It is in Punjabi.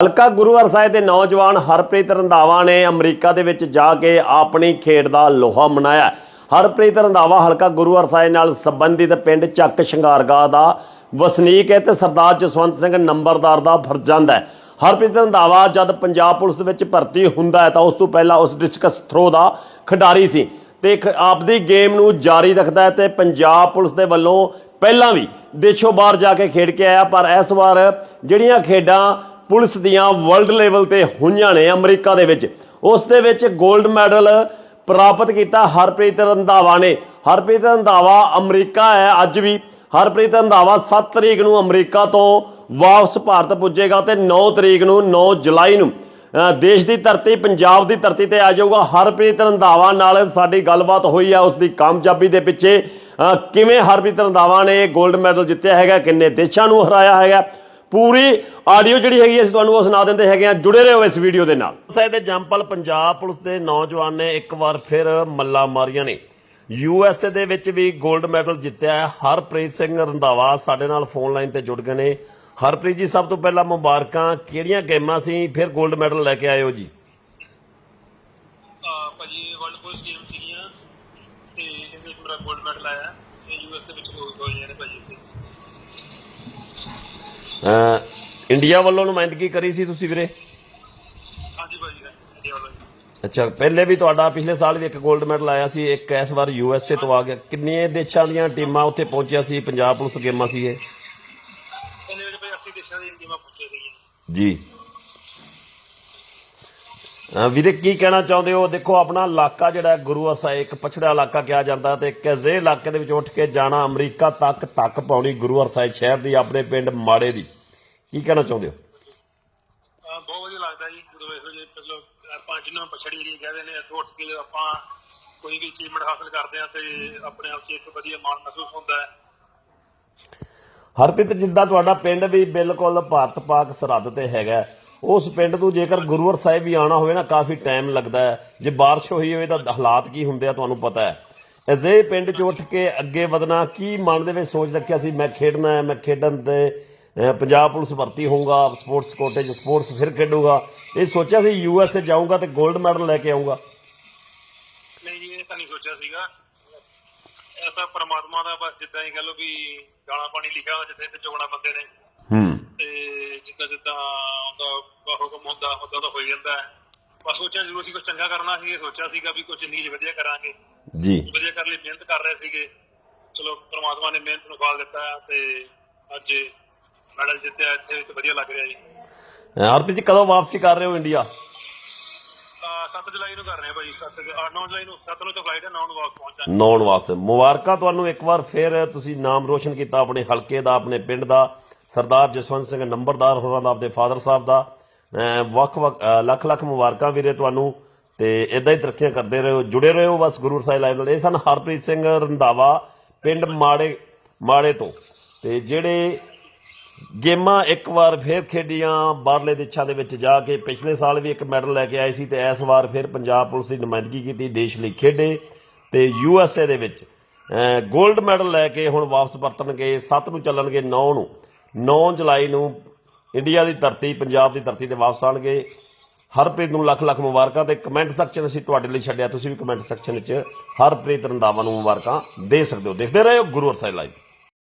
ਹਲਕਾ ਗੁਰੂ ਸਾਹਿਬ ਦੇ ਨੌਜਵਾਨ ਹਰਪ੍ਰੀਤ ਰੰਧਾਵਾ ਨੇ ਅਮਰੀਕਾ ਦੇ ਵਿੱਚ ਜਾ ਕੇ ਆਪਣੀ ਖੇਡ ਦਾ ਲੋਹਾ ਮਨਾਇਆ। ਹਰਪ੍ਰੀਤ ਰੰਧਾਵਾ ਹਲਕਾ ਗੁਰੂ ਸਾਹਿਬ ਨਾਲ ਸੰਬੰਧਿਤ ਪਿੰਡ ਚੱਕ ਸ਼ਿੰਗਾਰਗਾਹ ਦਾ ਵਸਨੀਕ ਹੈ ਤੇ ਸਰਦਾਰ ਜਸਵੰਤ ਸਿੰਘ ਨੰਬਰਦਾਰ ਦਾ ਫਰਜ਼ੰਦ ਹੈ। ਹਰਪ੍ਰੀਤ ਰੰਧਾਵਾ ਜਦ ਪੰਜਾਬ ਪੁਲਿਸ ਦੇ ਵਿੱਚ ਭਰਤੀ ਹੁੰਦਾ ਹੈ ਤਾਂ ਉਸ ਤੋਂ ਪਹਿਲਾਂ ਉਸ ਡਿਸਕਸ ਥਰੋ ਦਾ ਖਿਡਾਰੀ ਸੀ ਤੇ ਇੱਕ ਆਪਦੀ ਗੇਮ ਨੂੰ ਜਾਰੀ ਰੱਖਦਾ ਹੈ ਤੇ ਪੰਜਾਬ ਪੁਲਿਸ ਦੇ ਵੱਲੋਂ ਪਹਿਲਾਂ ਵੀ ਦੇਸ਼ੋਂ ਬਾਹਰ ਜਾ ਕੇ ਖੇਡ ਕੇ ਆਇਆ ਪਰ ਇਸ ਵਾਰ ਜਿਹੜੀਆਂ ਖੇਡਾਂ ਪੁਲਿਸ ਦੀਆਂ ਵਰਲਡ ਲੈਵਲ ਤੇ ਹੋਈਆਂ ਨੇ ਅਮਰੀਕਾ ਦੇ ਵਿੱਚ। ਉਸ ਦੇ ਵਿੱਚ 골ਡ ਮੈਡਲ ਪ੍ਰਾਪਤ ਕੀਤਾ ਹਰਪ੍ਰੀਤ ਰੰਧਾਵਾ ਨੇ। ਹਰਪ੍ਰੀਤ ਰੰਧਾਵਾ ਅਮਰੀਕਾ ਹੈ ਅੱਜ ਵੀ। ਹਰਪ੍ਰੀਤ ਰੰਧਾਵਾ 7 ਤਰੀਕ ਨੂੰ ਅਮਰੀਕਾ ਤੋਂ ਵਾਪਸ ਭਾਰਤ ਪੁੱਜੇਗਾ ਤੇ 9 ਤਰੀਕ ਨੂੰ 9 ਜੁਲਾਈ ਨੂੰ ਦੇਸ਼ ਦੀ ਧਰਤੀ, ਪੰਜਾਬ ਦੀ ਧਰਤੀ ਤੇ ਆ ਜਾਊਗਾ। ਹਰਪ੍ਰੀਤ ਰੰਧਾਵਾ ਨਾਲ ਸਾਡੀ ਗੱਲਬਾਤ ਹੋਈ ਹੈ ਉਸ ਦੀ ਕਾਮਯਾਬੀ ਦੇ ਪਿੱਛੇ। ਕਿਵੇਂ ਹਰਪ੍ਰੀਤ ਰੰਧਾਵਾ ਨੇ 골ਡ ਮੈਡਲ ਜਿੱਤਿਆ ਹੈਗਾ, ਕਿੰਨੇ ਦੇਸ਼ਾਂ ਨੂੰ ਹਰਾਇਆ ਹੈਗਾ ਪੂਰੀ ਆਡੀਓ ਜਿਹੜੀ ਹੈਗੀ ਅਸੀਂ ਤੁਹਾਨੂੰ ਉਹ ਸੁਣਾ ਦਿੰਦੇ ਹੈਗੇ ਆ। ਜੁੜੇ ਰਹੋ ਇਸ ਵੀਡੀਓ ਦੇ ਨਾਲ। ਸਾਹਿਬ ਦੇ ਜੰਪਲ ਪੰਜਾਬ ਪੁਲਿਸ ਦੇ ਨੌਜਵਾਨ ਨੇ ਇੱਕ ਵਾਰ ਫਿਰ ਮੱਲਾ ਮਾਰੀਆਂ ਨੇ। ਯੂ ਐਸ ਏ ਦੇ ਵਿੱਚ ਵੀ 골ਡ ਮੈਡਲ ਜਿੱਤਿਆ ਹੈ। ਹਰਪ੍ਰੀਤ ਸਿੰਘ ਰੰਧਾਵਾ ਸਾਡੇ ਨਾਲ ਫੋਨ ਲਾਈਨ ਤੇ ਜੁੜ ਗਏ ਨੇ। ਹਰਪ੍ਰੀਤ ਜੀ ਸਭ ਤੋਂ ਪਹਿਲਾਂ ਮੁਬਾਰਕਾਂ। ਕਿਹੜੀਆਂ ਗੇਮਾਂ ਸੀ? ਫਿਰ 골ਡ ਮੈਡਲ ਲੈ ਕੇ ਆਏ ਹੋ ਜੀ ਭਾਜੀ ਇੰਡੀਆ ਵੱਲੋਂ ਨੁਮਾਇੰਦਗੀ ਕਰੀ ਸੀ ਤੁਸੀਂ ਵੀਰੇ? ਹਾਂਜੀ ਭਾਜੀ ਇੰਡੀਆ ਵੱਲੋਂ ਅੱਛਾ ਪਹਿਲੇ ਵੀ ਤੁਹਾਡਾ ਪਿਛਲੇ ਸਾਲ ਵੀ ਇੱਕ 골ਡ ਮੈਡਲ ਆਇਆ ਸੀ ਇੱਕ ਇਸ ਵਾਰ ਯੂ ਐਸ ਏ ਤੋਂ ਆ ਗਿਆ। ਕਿੰਨੇ ਦੇਸ਼ਾਂ ਦੀਆਂ ਟੀਮਾਂ ਉੱਥੇ ਪਹੁੰਚੀਆਂ ਸੀ ਪੰਜਾਬ ਪੁਲਿਸ ਗੇਮਾਂ ਸੀ ਇਹ? ਇਹਦੇ ਵਿੱਚ ਭਾਈ 80 ਦੇਸ਼ਾਂ ਦੀਆਂ ਗੇਮਾਂ ਪੁੱਛੀਆਂ ਸੀਗੀਆਂ। ਜੀ। ਵੀਰੇ ਕੀ ਕਹਿਣਾ ਚਾਹੁੰਦੇ ਹੋ? ਦੇਖੋ ਆਪਣਾ ਇਲਾਕਾ ਜਿਹੜਾ ਗੁਰੂ ਅਸਾ ਇੱਕ ਪਛੜਿਆ ਇਲਾਕਾ ਕਿਹਾ ਜਾਂਦਾ ਤੇ ਕਿਸੇ ਇਲਾਕੇ ਦੇ ਵਿੱਚ ਉੱਠ ਕੇ ਜਾਣਾ ਅਮਰੀਕਾ ਤੱਕ ਤੱਕ ਪਾਉਣੀ ਗੁਰੂ ਅਰਸਾਈ ਸ਼ਹਿਰ ਦੀ ਆਪਣੇ ਪਿੰਡ ਮਾੜੇ ਦੀ। ਕੀ ਕਹਿਣਾ ਚਾਹੁੰਦੇ ਹੋ? ਬਹੁਤ ਵਧੀਆ ਲੱਗਦਾ ਜੀ। ਜਦੋਂ ਇਹੋ ਜਿਹੇ ਮਤਲਬ ਆਪਾਂ ਜਿਹਨੂੰ ਪਛੜੀ ਏਰੀਆ ਕਹਿੰਦੇ ਨੇ ਇੱਥੋਂ ਉੱਠ ਕੇ ਆਪਾਂ ਕੋਈ ਵੀ ਅਚੀਵਮੈਂਟ ਹਾਸਲ ਕਰਦੇ ਆ ਤੇ ਆਪਣੇ ਆਪ 'ਚ ਇੱਕ ਵਧੀਆ ਮਾਣ ਮਹਿਸੂਸ ਹੁੰਦਾ ਹੈ। ਹਰਪ੍ਰੀਤ ਜਿੱਦਾਂ ਤੁਹਾਡਾ ਪਿੰਡ ਵੀ ਬਿਲਕੁਲ ਭਾਰਤ ਪਾਕ ਸਰਹੱਦ ਤੇ ਹੈਗਾ ਉਸ ਪਿੰਡ ਤੋਂ ਜੇਕਰ ਗੁਰੂਵਰ ਸਾਹਿਬ ਵੀ ਆਣਾ ਹੋਵੇ ਨਾ ਕਾਫੀ ਟਾਈਮ ਲੱਗਦਾ ਹੈ। ਜੇ ਬਾਰਿਸ਼ ਹੋਈ ਹੋਵੇ ਤਾਂ ਹਾਲਾਤ ਕੀ ਹੁੰਦੇ ਆ ਤੁਹਾਨੂੰ ਪਤਾ ਹੈ। ਅਜੇ ਪਿੰਡ 'ਚ ਉੱਠ ਕੇ ਅੱਗੇ ਵਧਣਾ ਕੀ ਮਨ ਦੇ ਵਿੱਚ ਸੋਚ ਰੱਖਿਆ ਸੀ ਮੈਂ ਖੇਡਣਾ ਹੈ ਮੈਂ ਖੇਡਣ ਤੇ ਪੰਜਾਬ ਪੁਲਿਸ ਭਰਤੀ ਹੋਊਗਾ ਸਪੋਰਟਸ ਕੋਟੇ 'ਚ ਸਪੋਰਟਸ ਫਿਰ ਖੇਡੂਗਾ। ਇਹ ਸੋਚਿਆ ਸੀ ਯੂ ਐਸ ਏ ਜਾਊਂਗਾ ਤੇ 골ਡ ਮੈਡਲ ਲੈ ਕੇ ਆਊਂਗਾ। ਨਹੀਂ ਜੀ ਇਹ ਤਾਂ ਨਹੀਂ ਸੋਚਿਆ ਸੀਗਾ। ਐਸਾ ਪਰਮਾਤਮਾ ਦਾ ਬਸ ਜਿੱਦਾਂ ਹੀ ਕਹ ਲਓ ਵੀ ਗਾਣਾ ਪਾਣੀ ਲਿਖਿਆ ਜਿੱਥੇ ਤੇ ਚੁਗਣਾ ਬੰਦੇ ਨੇ। ਹੂੰ। ਜਿੱਦਾਂ ਜਿੱਦਾਂ ਉਹਦਾ ਹੁਕਮ ਹੁੰਦਾ ਉਦਾਂ ਤਾਂ ਹੋ ਜਾਂਦਾ ਹੈ। ਬਸ ਸੋਚਿਆ ਜ਼ਰੂਰ ਸੀ ਕੁਝ ਚੰਗਾ ਕਰਨਾ ਸੀ ਇਹ ਸੋਚਿਆ ਸੀਗਾ ਵੀ ਕੁਝ 'ਚ ਵਧੀਆ ਕਰਾਂਗੇ। ਜੀ। ਵਧੀਆ ਕਰਨ ਲਈ ਮਿਹਨਤ ਕਰ ਰਹੇ ਸੀਗੇ। ਚਲੋ ਪ੍ਰਮਾਤਮਾ ਨੇ ਮਿਹਨਤ ਨੂੰ ਫਲ ਦਿੱਤਾ ਤੇ ਅੱਜ ਮੈਡਲ ਜਿੱਤਿਆ ਇੱਥੇ ਤੇ ਵਧੀਆ ਲੱਗ ਰਿਹਾ ਜੀ। ਹਰਪ੍ਰੀਤ ਜੀ ਕਦੋਂ ਵਾਪਸੀ ਕਰ ਰਹੇ ਹੋ ਇੰਡੀਆ ਤਾਂ 7 ਜੁਲਾਈ ਨੂੰ ਕਰ ਰਹੇ ਹਾਂ ਭਾਈ 7 9 ਜੁਲਾਈ ਨੂੰ 7 ਨੂੰ ਤਾਂ ਫਲਾਈਟ ਹੈ 9 ਨੂੰ ਵਾਪਸ ਪਹੁੰਚਾਂਗੇ। ਨੌਣ ਵਾਸਤੇ ਮੁਬਾਰਕਾਂ ਤੁਹਾਨੂੰ ਇੱਕ ਵਾਰ ਫਿਰ ਤੁਸੀਂ ਨਾਮ ਰੋਸ਼ਨ ਕੀਤਾ ਆਪਣੇ ਹਲਕੇ ਦਾ ਆਪਣੇ ਪਿੰਡ ਦਾ। ਸਰਦਾਰ ਜਸਵੰਤ ਸਿੰਘ ਨੰਬਰਦਾਰ ਹੋਰਾਂ ਦਾ, ਆਪਦੇ ਫਾਦਰ ਸਾਹਿਬ ਦਾ। ਵੱਖ ਵੱਖ ਲੱਖ ਲੱਖ ਮੁਬਾਰਕਾਂ ਵੀਰੇ ਤੁਹਾਨੂੰ। ਤੇ ਇਦਾਂ ਹੀ ਤਰੱਕੀਆਂ ਕਰਦੇ ਰਹੋ, ਜੁੜੇ ਰਹੋ ਬਸ ਗੁਰੂ ਸਾਹਿਬ ਲਾਈਵ ਨਾਲ। ਇਹ ਸਨ ਹਰਪ੍ਰੀਤ ਸਿੰਘ ਰੰਧਾਵਾ, ਪਿੰਡ ਮਾੜੇ ਮਾੜੇ ਤੋਂ। ਤੇ ਜਿਹੜੇ ਗੇਮਾਂ ਇੱਕ ਵਾਰ ਫੇਰ ਖੇਡੀਆਂ, ਬਾਹਰਲੇ ਦੇਸ਼ਾਂ ਦੇ ਵਿੱਚ ਜਾ ਕੇ ਪਿਛਲੇ ਸਾਲ ਵੀ ਇੱਕ ਮੈਡਲ ਲੈ ਕੇ ਆਏ ਸੀ ਤੇ ਇਸ ਵਾਰ ਫਿਰ ਪੰਜਾਬ ਪੁਲਿਸ ਦੀ ਨੁਮਾਇੰਦਗੀ ਕੀਤੀ, ਦੇਸ਼ ਲਈ ਖੇਡੇ। ਤੇ ਯੂ ਐਸ ਏ ਦੇ ਵਿੱਚ 골ਡ ਮੈਡਲ ਲੈ ਕੇ ਹੁਣ ਵਾਪਸ ਪਰਤਣਗੇ 7 ਨੂੰ ਚੱਲਣਗੇ 9 ਨੂੰ। 9 ਜੁਲਾਈ ਨੂੰ ਇੰਡੀਆ ਦੀ ਧਰਤੀ, ਪੰਜਾਬ ਦੀ ਧਰਤੀ ਤੇ ਵਾਪਸ ਆਣਗੇ। ਹਰਪ੍ਰੀਤ ਨੂੰ ਲੱਖ ਲੱਖ ਮੁਬਾਰਕਾਂ ਤੇ ਕਮੈਂਟ ਸੈਕਸ਼ਨ ਅਸੀਂ ਤੁਹਾਡੇ ਲਈ ਛੱਡਿਆ। ਤੁਸੀਂ ਵੀ ਕਮੈਂਟ ਸੈਕਸ਼ਨ ਵਿੱਚ ਹਰਪ੍ਰੀਤ ਰੰਧਾਵਾ ਨੂੰ ਮੁਬਾਰਕਾਂ ਦੇ ਸਕਦੇ ਹੋ। ਦੇਖਦੇ ਰਹੋ ਗੁਰੂ ਅਰਸਾਈ ਲਾਈਵ